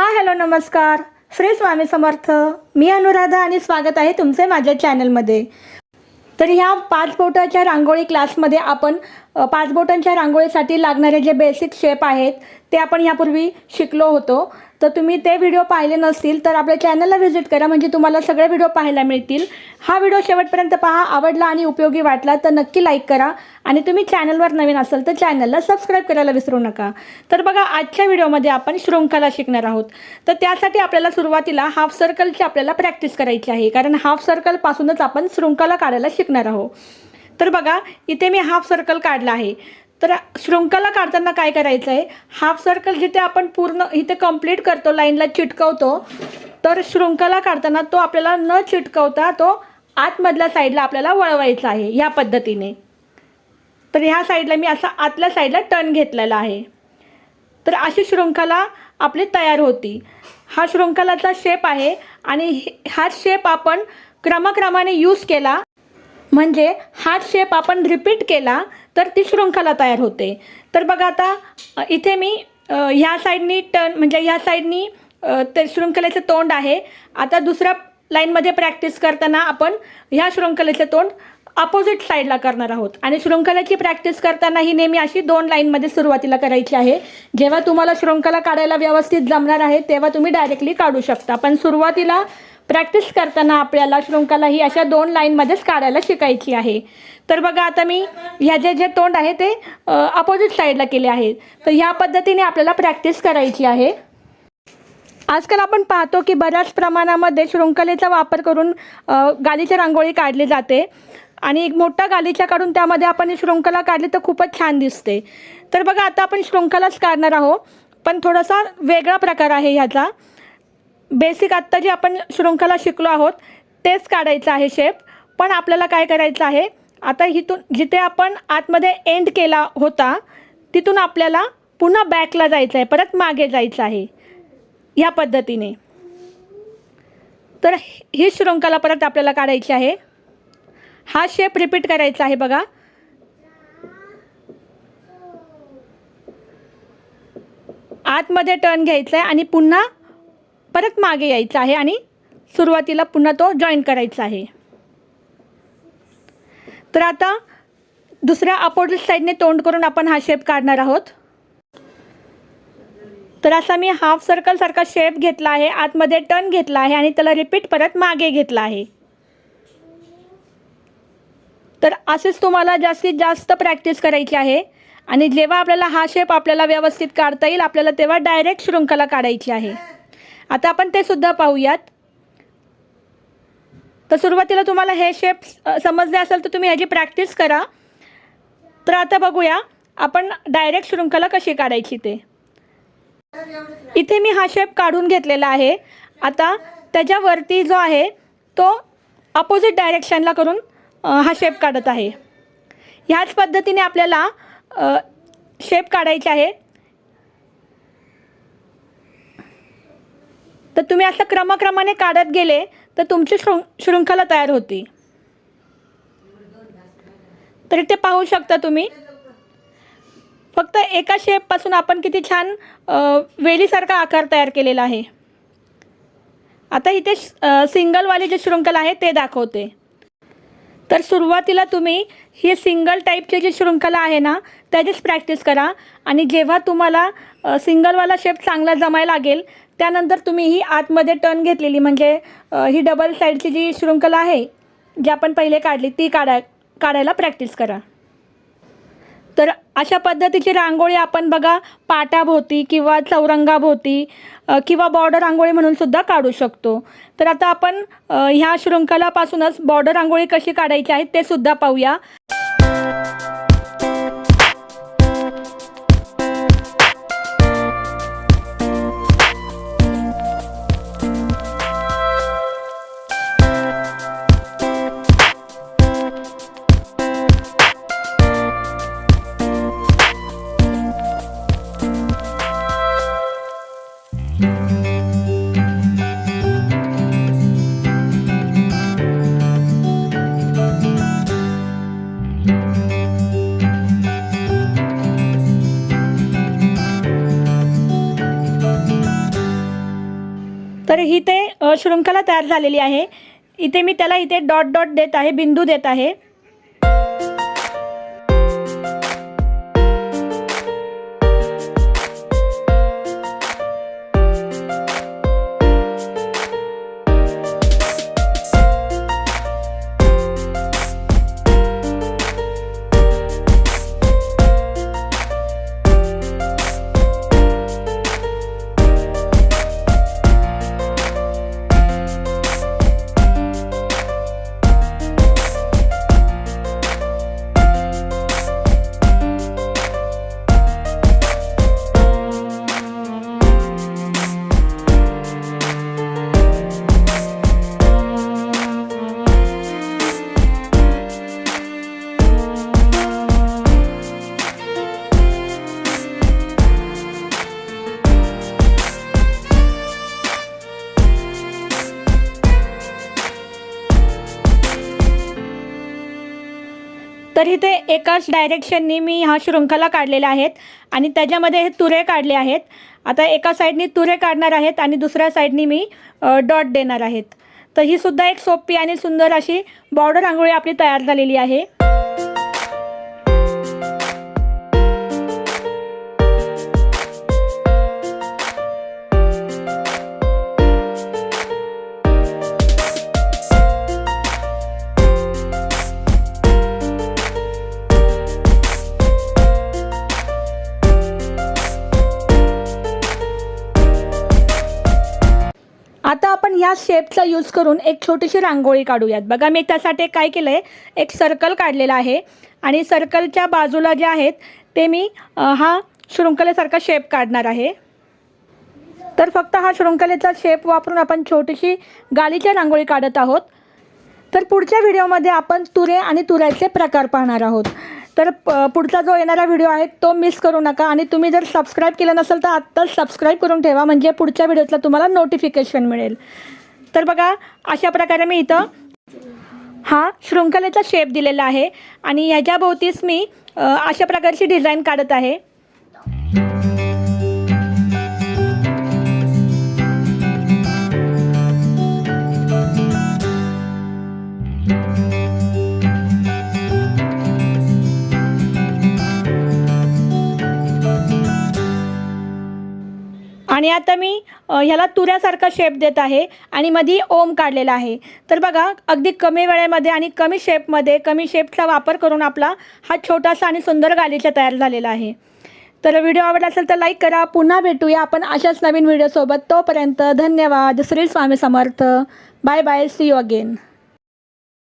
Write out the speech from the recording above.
हा हॅलो नमस्कार. श्री स्वामी समर्थ. मी अनुराधा आणि स्वागत आहे तुमचे माझ्या चॅनलमध्ये तर ह्या पाच बोटाच्या रांगोळी क्लासमध्ये आपण पाच बोटांच्या रांगोळीसाठी लागणारे जे बेसिक शेप आहेत ते आपण यापूर्वी शिकलो होतो. तर तुम्ही ते व्हिडिओ पाहिले नसतील तर आपल्या चॅनलला व्हिजिट करा. म्हणजे तुम्हाला सगळे व्हिडिओ पाहायला मिळतील. हा व्हिडिओ शेवटपर्यंत पहा. आवडला आणि उपयोगी वाटला तर नक्की लाईक करा. आणि तुम्ही चॅनलवर नवीन असाल तर चॅनलला सबस्क्राईब करायला विसरू नका. तर बघा आजच्या व्हिडिओमध्ये आपण शृंखला शिकणार आहोत. तर त्यासाठी आपल्याला सुरुवातीला हाफ सर्कलची आपल्याला प्रॅक्टिस करायची आहे. कारण हाफ सर्कलपासूनच आपण शृंखला काढायला शिकणार आहोत. तर बघा इथे मी हाफ सर्कल काढला आहे. तर शृंखला काढताना काय करायचं आहे हाफ सर्कल जिथे आपण पूर्ण इथे कंप्लीट करतो लाईनला चिटकवतो तर शृंखला काढताना तो आपल्याला न चिटकवता तो आतमधल्या साईडला आपल्याला वळवायचा आहे या पद्धतीने. तर ह्या साईडला मी असा आतल्या साईडला टर्न घेतलेला आहे. तर अशी शृंखला आपली तयार होती. हा शृंखलाचा शेप आहे आणि हे- हा शेप आपण क्रमाक्रमाने यूज केला. म्हणजे हाच शेप आपण रिपीट केला तर ती शृंखला तयार होते. तर बघा आता इथे मी ह्या साईडनी टर्न म्हणजे ह्या साईडनी ते शृंखलेचं तोंड आहे. आता दुसऱ्या लाईनमध्ये प्रॅक्टिस करताना आपण ह्या शृंखलेचं तोंड अपोजिट साईडला करणार आहोत. आणि शृंखलेची प्रॅक्टिस करताना ही नेहमी अशी दोन लाईनमध्ये सुरुवातीला करायची आहे. जेव्हा तुम्हाला शृंखला काढायला व्यवस्थित जमणार आहे तेव्हा तुम्ही डायरेक्टली काढू शकता. पण सुरुवातीला प्रॅक्टिस करताना आपल्याला शृंखला ही अशा दोन लाईनमध्येच काढायला शिकायची आहे. तर बघा आता मी ह्या जे जे तोंड आहे ते अपोजिट साईडला केले आहे. तर ह्या पद्धतीने आपल्याला प्रॅक्टिस करायची आहे. आजकाल आपण पाहतो की बऱ्याच प्रमाणामध्ये शृंखलेचा वापर करून गालीची रांगोळी काढली जाते. आणि एक मोठा गालीचा काढून त्यामध्ये आपण शृंखला काढली तर खूपच छान दिसते. तर बघा आता आपण शृंखलाच काढणार आहोत. पण थोडासा वेगळा प्रकार आहे ह्याचा. बेसिक आत्ता जी आपण शृंखला शिकलो आहोत तेच काढायचं आहे शेप पण आपल्याला काय करायचं आहे? आता इथून जिथे आपण आतमध्ये एंड केला होता तिथून आपल्याला पुन्हा बॅकला जायचं आहे परत मागे जायचं आहे ह्या पद्धतीने. तर ही शृंखला परत आपल्याला काढायची आहे. हा शेप रिपीट करायचा आहे बघा. आतमध्ये टर्न घ्यायचा आहे आणि पुन्हा परत मागे यायचं आहे आणि सुरुवातीला पुन्हा तो जॉईन करायचा आहे. तर आता दुसऱ्या अपोजिट साईडने तोंड करून आपण हा शेप काढणार आहोत. तर असा मी हाफ सर्कलसारखा शेप घेतला आहे आतमध्ये टर्न घेतला आहे आणि त्याला रिपीट परत मागे घेतला आहे. तर असेच तुम्हाला जास्तीत जास्त प्रॅक्टिस करायची आहे आणि जेव्हा आपल्याला हा शेप आपल्याला व्यवस्थित काढता येईल आपल्याला तेव्हा डायरेक्ट शृंखला काढायची आहे. आता आपण ते सुद्धा पाहूयात. तर सुरुवातीला तुम्हाला हे शेप समजले असेल तर तुम्ही ह्याची प्रॅक्टिस करा. तर आता बघूया आपण डायरेक्ट शृंखला कशी काढायची ते. इथे मी हा शेप काढून घेतलेला आहे. आता त्याच्यावरती जो आहे तो अपोजिट डायरेक्शनला करून हा शेप काढत आहे. ह्याच पद्धतीने आपल्याला शेप काढायचे आहे. तर तुम्ही असं क्रमाक्रमाने काढत गेले तर तुमची शृं शृंखला तयार होती. तर इथे पाहू शकता तुम्ही. फक्त एका शेपपासून आपण किती छान वेलीसारखा आकार तयार केलेला आहे. आता इथे सिंगलवाली जे शृंखला आहे ते दाखवते. तर सुरुवातीला तुम्ही ही सिंगल टाईपची जी शृंखला आहे ना त्याचीच प्रॅक्टिस करा. आणि जेव्हा तुम्हाला सिंगलवाला शेप चांगला जमायला लागेल त्यानंतर तुम्ही ही आतमध्ये टर्न घेतलेली म्हणजे ही डबल साईडची जी शृंखला आहे जी आपण पहिले काढली ती काढा काढायला प्रॅक्टिस करा. तर अशा पद्धतीची रांगोळी आपण बघा पाटाभोवती किंवा चौरंगाभोवती किंवा बॉर्डर रांगोळी म्हणून सुद्धा काढू शकतो. तर आता आपण ह्या शृंखलापासूनच बॉर्डर रांगोळी कशी काढायची आहे ते सुद्धा पाहूया. शृंखला तयार झालेली आहे. इथे मी त्याला इथे डॉट डॉट देत आहे बिंदू देत आहे. तर इथे एकाच डायरेक्शननी मी हा शृंखला काढलेल्या आहेत आणि त्याच्यामध्ये हे तुरे काढले आहेत. आता एका साईडनी तुरे काढणार आहेत आणि दुसऱ्या साईडनी मी डॉट देणार आहेत. तर ही सुद्धा एक सोपी आणि सुंदर अशी बॉर्डर रांगोळी आपली तयार झालेली आहे. या शेपचा यूज करून एक छोटीशी रांगोळी काढूयात. बघा मी त्यासाठी काय केलं आहे एक सर्कल काढलेला आहे आणि सर्कलच्या बाजूला जे आहेत ते मी हा शृंखलेसारखा शेप काढणार आहे. तर फक्त हा शृंखलेचा शेप वापरून आपण छोटीशी गालीच्या रांगोळी काढत आहोत. तर पुढच्या व्हिडिओमध्ये आपण तुरे आणि तुऱ्याचे प्रकार पाहणार आहोत. तर प पुढचा जो येणारा व्हिडिओ आहे तो मिस करू नका आणि तुम्ही जर सबस्क्राईब केलं नसेल तर आत्ताच सबस्क्राईब करून ठेवा म्हणजे पुढच्या व्हिडिओतला तुम्हाला नोटिफिकेशन मिळेल. तर बघा अशा प्रकारे मी इथं हा शृंखलेचा शेप दिलेला आहे आणि ह्याच्याभोवतीच मी अशा प्रकारची डिझाईन काढत आहे. आणि आता मी ह्याला तुऱ्यासारखा शेप देत आहे आणि मधी ओम काढलेला आहे. तर बघा अगदी कमी वेळेमध्ये आणि कमी शेपमध्ये कमी शेपचा वापर करून आपला हा छोटासा आणि सुंदर गालीचा तयार झालेला आहे. तर व्हिडिओ आवडला असेल तर लाईक करा. पुन्हा भेटूया आपण अशाच नवीन व्हिडिओसोबत. तोपर्यंत धन्यवाद. Shri Swami Samarth. Bye bye see you again